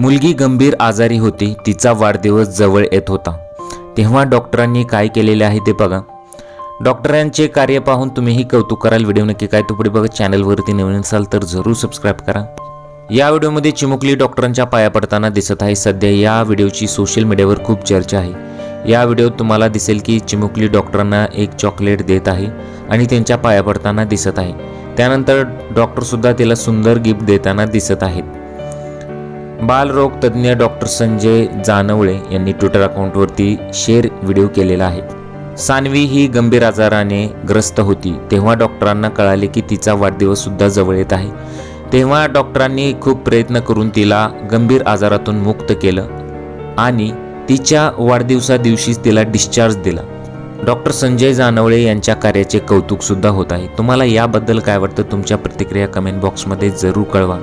मुलगी गंभीर आजारी होती तिचा वाढदिवस जवळ येत होता. तेव्हा डॉक्टरांनी काय केलेले आहे ते बघा. डॉक्टरांचे कार्य पाहून तुम्हीही कौतुक कराल व्हिडिओ नक्की काय तो पुढे बघा. चॅनलवरती नवीन असाल तर जरूर सबस्क्राईब करा. या व्हिडिओमध्ये चिमुकली डॉक्टरांच्या पाया पडताना दिसत आहे. सध्या या व्हिडिओची सोशल मीडियावर खूप चर्चा आहे. या व्हिडिओत तुम्हाला दिसेल की चिमुकली डॉक्टरांना एक चॉकलेट देत आहे आणि त्यांच्या पाया पडताना दिसत आहे. त्यानंतर डॉक्टरसुद्धा तिला सुंदर गिफ्ट देताना दिसत आहेत. बालरोग तज्ज्ञ डॉक्टर संजय जानवळे यांनी ट्विटर अकाउंटवरती शेअर व्हिडिओ केलेला आहे. सानवी ही गंभीर आजाराने ग्रस्त होती. तेव्हा डॉक्टरांना कळाले की तिचा वाढदिवससुद्धा जवळ येत आहे. तेव्हा डॉक्टरांनी खूप प्रयत्न करून तिला गंभीर आजारातून मुक्त केलं आणि तिच्या वाढदिवसा दिवशीच तिला डिस्चार्ज दिला. डॉक्टर संजय जानवळे यांच्या कार्याचे कौतुकसुद्धा होत आहे. तुम्हाला याबद्दल काय वाटतं? तुमच्या प्रतिक्रिया कमेंट बॉक्समध्ये जरूर कळवा.